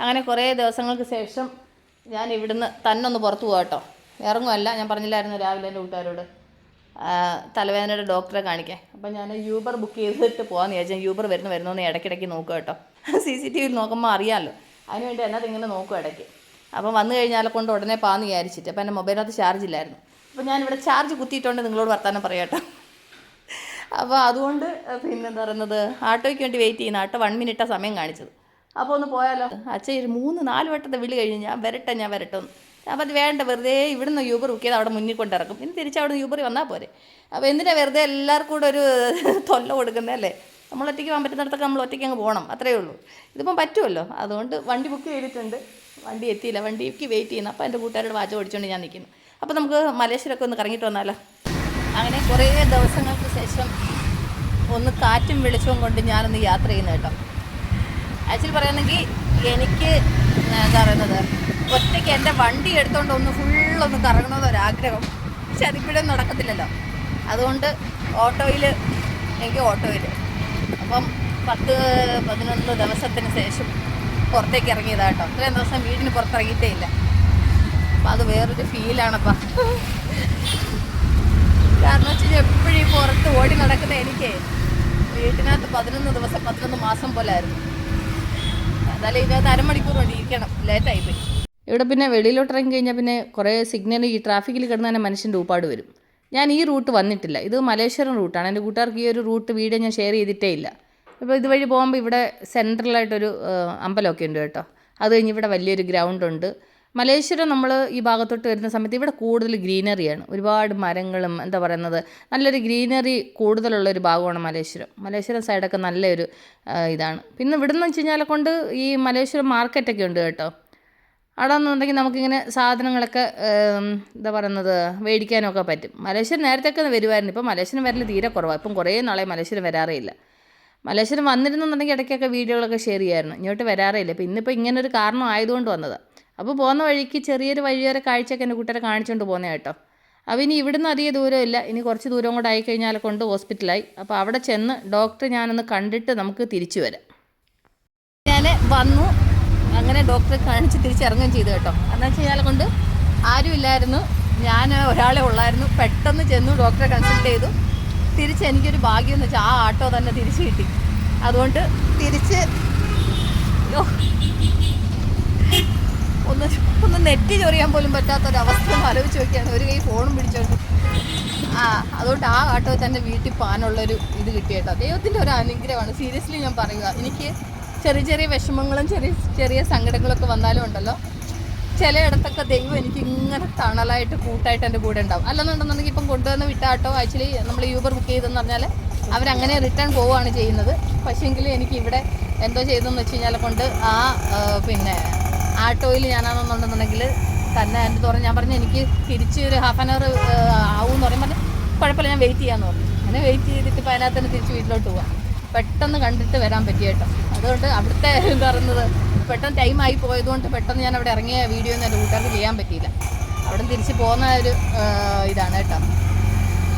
അങ്ങനെ കുറേ ദിവസങ്ങൾക്ക് ശേഷം ഞാൻ ഇവിടുന്ന് തന്നെ ഒന്ന് പുറത്തു പോകാം കേട്ടോ ഇറങ്ങുമല്ല ഞാൻ പറഞ്ഞില്ലായിരുന്നു രാവിലെ എന്റെ കൂട്ടുകാരോട്. തലവേദനയുടെ ഡോക്ടറെ കാണിക്കാൻ. അപ്പം ഞാൻ യൂബർ ബുക്ക് ചെയ്തിട്ട് പോകാമെന്ന് വിചാരിച്ചാൽ യൂബർ വരുന്നു വരുന്നു എന്ന് ഇടയ്ക്കിടയ്ക്ക് നോക്കുക കേട്ടോ സി സി ടി വിയിൽ നോക്കുമ്പോൾ അറിയാമല്ലോ അതിനുവേണ്ടി എന്നത് ഇങ്ങനെ നോക്കും ഇടയ്ക്ക്. അപ്പം വന്നു കഴിഞ്ഞാൽ കൊണ്ട് ഉടനെ പാന്ന് വിചാരിച്ചിട്ട്. അപ്പം എന്റെ മൊബൈലിനകത്ത് ചാർജ് ഇല്ലായിരുന്നു. അപ്പം ഞാനിവിടെ ചാർജ് കുത്തിയിട്ടുണ്ട് നിങ്ങളോട് വർത്താനം പറയാം കേട്ടോ അപ്പോൾ അതുകൊണ്ട് പിന്നെ എന്താ പറയുന്നത്? ആട്ടോയ്ക്ക് വേണ്ടി വെയിറ്റ് ചെയ്യുന്ന ആട്ടോ. വൺ മിനിറ്റാണ് സമയം കാണിച്ചത്. അപ്പോൾ ഒന്ന് പോയാലോ? അച്ഛൻ ഒരു മൂന്ന് നാല് വട്ടത്തെ വിളി കഴിഞ്ഞ് ഞാൻ വരട്ടെ ഞാൻ വരട്ടെ ഒന്ന്. അപ്പോൾ അത് വേണ്ട വെറുതെ ഇവിടുന്ന് യൂബർ ബുക്ക് ചെയ്ത് അവിടെ മുന്നിൽ കൊണ്ടിറക്കും ഇനി തിരിച്ച് അവിടെ യൂബർ വന്നാൽ പോരെ. അപ്പോൾ എന്തിനാ വെറുതെ എല്ലാവർക്കും കൂടെ ഒരു തൊല്ല കൊടുക്കുന്നതല്ലേ നമ്മൾ ഒറ്റയ്ക്ക് പോകാൻ പറ്റുന്നിടത്തൊക്കെ നമ്മൾ ഒറ്റയ്ക്ക് അങ്ങ് പോകണം അത്രയേ ഉള്ളൂ. ഇതിപ്പം പറ്റുമല്ലോ? അതുകൊണ്ട് വണ്ടി ബുക്ക് ചെയ്തിട്ടുണ്ട്. വണ്ടി എത്തിയില്ല. വണ്ടിക്ക് വെയിറ്റ് ചെയ്യുന്നു. അപ്പോൾ എന്റെ കൂട്ടുകാരുടെ വാച്ച് ഓടിച്ചുകൊണ്ട് ഞാൻ നിൽക്കുന്നു അപ്പോൾ നമുക്ക് മലേശ്വരമൊക്കെ ഒന്ന് കറങ്ങിയിട്ട് വന്നാലോ? അങ്ങനെ കുറേ ദിവസങ്ങൾക്ക് ശേഷം ഒന്ന് കാറ്റും വെളിച്ചവും കൊണ്ട് ഞാനൊന്ന് യാത്ര ചെയ്യുന്നു കേട്ടോ. ആക്ച്വലി പറയുകയാണെങ്കിൽ എനിക്ക് എന്താ പറയുന്നത് ഒറ്റയ്ക്ക് എന്റെ വണ്ടി എടുത്തുകൊണ്ട് ഒന്ന് ഫുള്ളൊന്ന് കറങ്ങണമെന്നൊരാഗ്രഹം പക്ഷെ അതിപ്പോഴും നടക്കത്തില്ലല്ലോ. അതുകൊണ്ട് ഓട്ടോയിൽ എനിക്ക് ഓട്ടോയിൽ. അപ്പം പത്ത് പതിനൊന്ന് ദിവസത്തിന് ശേഷം പുറത്തേക്ക് ഇറങ്ങിയതാട്ടോ. ഇത്രയും ദിവസം വീടിന് പുറത്തിറങ്ങിയിട്ടേ ഇല്ല അപ്പം അത് വേറൊരു ഫീലാണപ്പം. കാരണം വെച്ച് കഴിഞ്ഞാൽ എപ്പോഴും ഈ പുറത്ത് ഓടി നടക്കുന്ന എനിക്ക് വീട്ടിനകത്ത് പതിനൊന്ന് ദിവസം പതിനൊന്ന് മാസം പോലെ ആയിരുന്നു പോയി ഇവിടെ പിന്നെ വെളിയിലോട്ട് ഇറങ്ങി കഴിഞ്ഞാൽ പിന്നെ കുറേ സിഗ്നൽ ഈ ട്രാഫിക്കിൽ കിടന്ന് തന്നെ മനുഷ്യന്റെ ഊപ്പാട് വരും. ഞാൻ ഈ റൂട്ട് വന്നിട്ടില്ല. ഇത് മലേശ്വരം റൂട്ടാണ് എന്റെ കൂട്ടുകാർക്ക് ഈ ഒരു റൂട്ട് വീഡിയോ ഞാൻ ഷെയർ ചെയ്തിട്ടേ ഇല്ല. അപ്പോൾ ഇതുവഴി പോകുമ്പോൾ ഇവിടെ സെൻട്രലായിട്ടൊരു അമ്പലമൊക്കെ ഉണ്ട് കേട്ടോ. അത് കഴിഞ്ഞ് ഇവിടെ വലിയൊരു ഗ്രൗണ്ട് മലേശ്വരം നമ്മൾ ഈ ഭാഗത്തോട്ട് വരുന്ന സമയത്ത് ഇവിടെ കൂടുതൽ ഗ്രീനറിയാണ്. ഒരുപാട് മരങ്ങളും എന്താ പറയുന്നത് നല്ലൊരു ഗ്രീനറി കൂടുതലുള്ള ഒരു ഭാഗമാണ് മലേശ്വരം. മലേശ്വരം സൈഡൊക്കെ നല്ലൊരു ഇതാണ്. പിന്നെ ഇവിടെ നിന്ന് വെച്ച് കഴിഞ്ഞാൽ കൊണ്ട് ഈ മലേശ്വരം മാർക്കറ്റൊക്കെ ഉണ്ട് കേട്ടോ. അവിടെ നിന്നുണ്ടെങ്കിൽ നമുക്കിങ്ങനെ സാധനങ്ങളൊക്കെ എന്താ പറയുന്നത് മേടിക്കാനൊക്കെ പറ്റും. മലേശ്വരം നേരത്തെയൊക്കെ വരുമായിരുന്നു ഇപ്പം മലേശ്വരം വരൽ തീരെ കുറവാണ് ഇപ്പം കുറേ നാളെ മലേശ്വരം വരാറേയില്ല. മലേശ്വരം വന്നിരുന്നുണ്ടെങ്കിൽ ഇടയ്ക്കൊക്കെ വീഡിയോകളൊക്കെ ഷെയർ ചെയ്യായിരുന്നു. ഇങ്ങോട്ട് വരാറേയില്ല. ഇപ്പം ഇന്നിപ്പോൾ ഇങ്ങനൊരു കാരണം ആയതുകൊണ്ട് വന്നതാണ് അപ്പോൾ പോകുന്ന വഴിക്ക് ചെറിയൊരു വഴിയോര കാഴ്ചയൊക്കെ എന്റെ കൂട്ടുകാരെ കാണിച്ചുകൊണ്ട് പോകുന്നത് കേട്ടോ. അപ്പോൾ ഇനി ഇവിടുന്ന് അധികം ദൂരമില്ല. ഇനി കുറച്ച് ദൂരം കൂടെ ആയിക്കഴിഞ്ഞാൽ കൊണ്ട് ഹോസ്പിറ്റലായി. അപ്പോൾ അവിടെ ചെന്ന് ഡോക്ടർ ഞാനൊന്ന് കണ്ടിട്ട് നമുക്ക് തിരിച്ചു വരാം. ഞാൻ വന്നു. അങ്ങനെ ഡോക്ടറെ കാണിച്ച് തിരിച്ചിറങ്ങുകയും ചെയ്തു കേട്ടോ. എന്ന് വെച്ച് കഴിഞ്ഞാൽ കൊണ്ട് ആരുമില്ലായിരുന്നു ഞാൻ ഒരാളെ ഉള്ളായിരുന്നു. പെട്ടെന്ന് ചെന്നു ഡോക്ടറെ കൺസൾട്ട് ചെയ്തു. തിരിച്ച് എനിക്കൊരു ഭാഗ്യം എന്ന് വെച്ചാൽ ആ ആട്ടോ തന്നെ തിരിച്ച് കിട്ടി. അതുകൊണ്ട് തിരിച്ച് ഒന്ന് ഒന്ന് നെറ്റ് ചൊറിയാൻ പോലും പറ്റാത്തൊരവസ്ഥ ആലോചിച്ച് നോക്കിയാണ്. ഒരു കൈ ഫോണും പിടിച്ചോണ്ട്. ആ അതുകൊണ്ട് ആ ആട്ടോ തന്നെ വീട്ടിൽ പോകാനുള്ളൊരു ഇത് കിട്ടിയേട്ടോ. ദൈവത്തിന്റെ ഒരു അനുഗ്രഹമാണ്. സീരിയസ്ലി ഞാൻ പറയുക എനിക്ക് ചെറിയ ചെറിയ വിഷമങ്ങളും ചെറിയ ചെറിയ സങ്കടങ്ങളൊക്കെ വന്നാലും ഉണ്ടല്ലോ. ചിലയിടത്തൊക്കെ ദൈവം എനിക്ക് ഇങ്ങനെ തണലായിട്ട് കൂട്ടായിട്ട് എന്റെ കൂടെ ഉണ്ടാവും. അല്ലെന്നുണ്ടെന്നുണ്ടെങ്കിൽ ഇപ്പം കൊണ്ടുവന്ന് വിട്ട ആട്ടോ ആക്ച്വലി നമ്മൾ യൂബർ ബുക്ക് ചെയ്തെന്ന് പറഞ്ഞാൽ അവരങ്ങനെ റിട്ടേൺ പോവുകയാണ് ചെയ്യുന്നത്. പക്ഷേങ്കിൽ എനിക്ക് ഇവിടെ എന്തോ ചെയ്തെന്ന് വെച്ച് കഴിഞ്ഞാൽ കൊണ്ട് ആ, പിന്നെ ആട്ടോയിൽ ഞാനാണെന്നുണ്ടെന്നുണ്ടെങ്കിൽ തന്നെ എന്റെ തുറന്ന് ഞാൻ പറഞ്ഞു എനിക്ക് തിരിച്ച് ഒരു ഹാഫ് ആൻ അവർ ആവും എന്ന് പറയുമ്പോൾ കുഴപ്പമില്ല ഞാൻ വെയിറ്റ് ചെയ്യാമെന്ന് പറഞ്ഞു. അങ്ങനെ വെയിറ്റ് ചെയ്തിട്ട് ഇപ്പോൾ അതിനകത്ത് തന്നെ തിരിച്ച് വീട്ടിലോട്ട് പോവാം. പെട്ടെന്ന് കണ്ടിട്ട് വരാൻ പറ്റിയ കേട്ടോ. അതുകൊണ്ട് അവിടുത്തെ എന്താ പറയുന്നത് പെട്ടെന്ന് ടൈം ആയി പോയതുകൊണ്ട് പെട്ടെന്ന് ഞാൻ അവിടെ ഇറങ്ങിയ വീഡിയോ ഒന്നും എന്റെ കൂട്ടുകാർക്ക് ചെയ്യാൻ പറ്റിയില്ല. അവിടെ തിരിച്ച് പോകുന്ന ഒരു ഇതാണ് കേട്ടോ.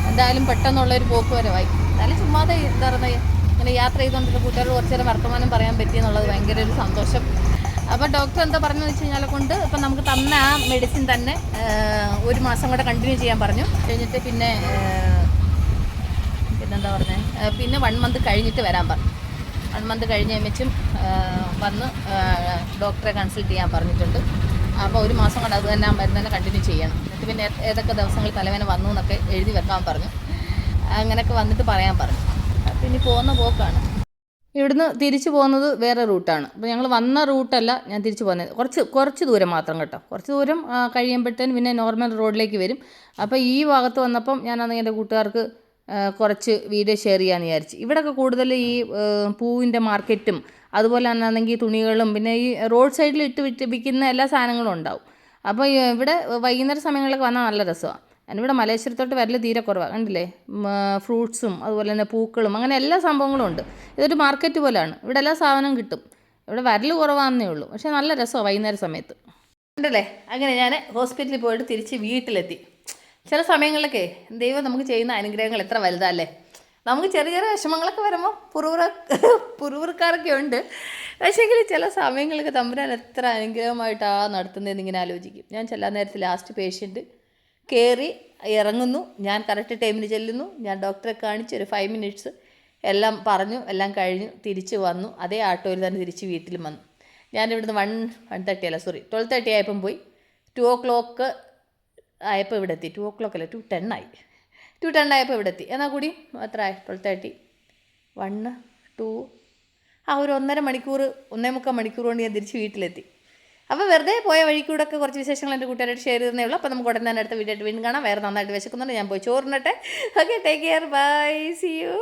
എന്തായാലും പെട്ടെന്നുള്ളൊരു പോക്ക് വരവായി. എന്നാലും ചുമ്മാതെ എന്താ പറയുന്നത് ഇങ്ങനെ യാത്ര ചെയ്തുകൊണ്ടിരുന്ന കൂട്ടുകാരോട് കുറച്ചേരം വർത്തമാനം പറയാൻ പറ്റിയെന്നുള്ളത് ഭയങ്കര ഒരു സന്തോഷം. അപ്പോൾ ഡോക്ടർ എന്താ പറഞ്ഞതെന്ന് വെച്ച് കഴിഞ്ഞാൽ കൊണ്ട് ഇപ്പം നമുക്ക് തന്ന ആ മെഡിസിൻ തന്നെ ഒരു മാസം കൂടെ കണ്ടിന്യൂ ചെയ്യാൻ പറഞ്ഞു. കഴിഞ്ഞിട്ട് പിന്നെ പിന്നെന്താ പറഞ്ഞത് പിന്നെ വൺ മന്ത് കഴിഞ്ഞിട്ട് വരാൻ പറഞ്ഞു. വൺ മന്ത് കഴിഞ്ഞ് കഴിച്ചും വന്ന് ഡോക്ടറെ കൺസൾട്ട് ചെയ്യാൻ പറഞ്ഞിട്ടുണ്ട്. അപ്പോൾ ഒരു മാസം കൊണ്ട് അത് തന്നെ മരുന്ന് തന്നെ കണ്ടിന്യൂ ചെയ്യണം. എന്നിട്ട് പിന്നെ ഏതൊക്കെ ദിവസങ്ങൾ തലവേന വന്നു എന്നൊക്കെ എഴുതി വെക്കാൻ പറഞ്ഞു. അങ്ങനെയൊക്കെ വന്നിട്ട് പറയാൻ പറഞ്ഞു. പിന്നെ പോകുന്ന പോക്കാണ്. ഇവിടുന്ന് തിരിച്ചു പോകുന്നത് വേറെ റൂട്ടാണ് അപ്പോൾ ഞങ്ങൾ വന്ന റൂട്ടല്ല ഞാൻ തിരിച്ചു പോകുന്നത്. കുറച്ച് കുറച്ച് ദൂരം മാത്രം കേട്ടോ. കുറച്ച് ദൂരം കഴിയുമ്പോഴത്തേന് പിന്നെ നോർമൽ റോഡിലേക്ക് വരും. അപ്പോൾ ഈ ഭാഗത്ത് വന്നപ്പം ഞാനാണെങ്കിൽ എന്റെ കൂട്ടുകാർക്ക് കുറച്ച് വീഡിയോ ഷെയർ ചെയ്യാമെന്ന് വിചാരിച്ചു. ഇവിടെയൊക്കെ കൂടുതൽ ഈ പൂവിന്റെ മാർക്കറ്റും അതുപോലെ തന്നെയാണെങ്കിൽ തുണികളും പിന്നെ ഈ റോഡ് സൈഡിൽ ഇട്ട് വിറ്റ് വിൽക്കുന്ന എല്ലാ സാധനങ്ങളും ഉണ്ടാവും. അപ്പോൾ ഇവിടെ വൈകുന്നേര സമയങ്ങളിലൊക്കെ വന്നാൽ നല്ല രസമാണ് ഞാനിവിടെ മലേശ്വരത്തോട്ട് വരൽ തീരെ കുറവാണ് കണ്ടില്ലേ? ഫ്രൂട്ട്സും അതുപോലെ തന്നെ പൂക്കളും അങ്ങനെ എല്ലാ സംഭവങ്ങളും ഉണ്ട്. ഇതൊരു മാർക്കറ്റ് പോലെയാണ് ഇവിടെ എല്ലാ സാധനവും കിട്ടും. ഇവിടെ വരൽ കുറവാണെന്നേ ഉള്ളൂ. പക്ഷേ നല്ല രസമാണ് വൈകുന്നേര സമയത്ത്. ഉണ്ടല്ലേ അങ്ങനെ ഞാൻ ഹോസ്പിറ്റലിൽ പോയിട്ട് തിരിച്ച് വീട്ടിലെത്തി. ചില സമയങ്ങളിലൊക്കെ ദൈവം നമുക്ക് ചെയ്യുന്ന അനുഗ്രഹങ്ങൾ എത്ര വലുതല്ലേ നമുക്ക് ചെറിയ ചെറിയ വിഷമങ്ങളൊക്കെ വരുമ്പോൾ പുറവുറ പുറവുറക്കാരൊക്കെ ഉണ്ട്. പക്ഷേങ്കിൽ ചില സമയങ്ങളൊക്കെ തമ്പുരാൻ എത്ര അനുഗ്രഹമായിട്ടാണ് നടത്തുന്നതെന്ന് ഇങ്ങനെ ആലോചിക്കും. ഞാൻ ചില നേരത്തെ ലാസ്റ്റ് പേഷ്യന്റ് കയറി ഇറങ്ങുന്നു. ഞാൻ കറക്റ്റ് ടൈമിന് ചെല്ലുന്നു. ഞാൻ ഡോക്ടറെ കാണിച്ച് ഒരു ഫൈവ് മിനിറ്റ്സ് എല്ലാം പറഞ്ഞു എല്ലാം കഴിഞ്ഞു തിരിച്ച് വന്നു. അതേ ആട്ടോയിൽ തന്നെ തിരിച്ച് വീട്ടിൽ വന്നു. ഞാൻ ഇവിടുന്ന് വൺ വൺ തേർട്ടി അല്ല സോറി ട്വൽവ് തേർട്ടി ആയപ്പം പോയി. ടു ഓ ക്ലോക്ക് ആയപ്പോൾ ഇവിടെ എത്തി. ടു ഓ ക്ലോക്ക് അല്ല ടു ടെൻ ആയി. ടു ടെൻ ആയപ്പോൾ ഇവിടെ എത്തി. എന്നാൽ കൂടി? എത്ര ആയി? ട്വൽവ് തേർട്ടി വണ്ണ് ടു ആ ഒരു ഒന്നര മണിക്കൂർ ഒന്നേ മുക്കാൽ മണിക്കൂർ കൊണ്ട് ഞാൻ തിരിച്ച് വീട്ടിലെത്തി. അപ്പോൾ വെറുതെ പോയ വഴിക്കൂടെ ഒക്കെ കുറച്ച് വിശേഷങ്ങൾ എന്റെ കൂട്ടുകാരായിട്ട് ഷെയർ ചെയ്യുന്നേ ഉള്ളൂ. അപ്പോൾ നമുക്ക് ഉടനെ തന്നെ അടുത്ത വീഡിയോ ആയിട്ട് വീണ്ടും കാണാം. വേറെ നന്നായിട്ട് വിശക്കുന്നുണ്ട്. ഞാൻ പോയി ചോറിനട്ടെ. Okay take care bye see you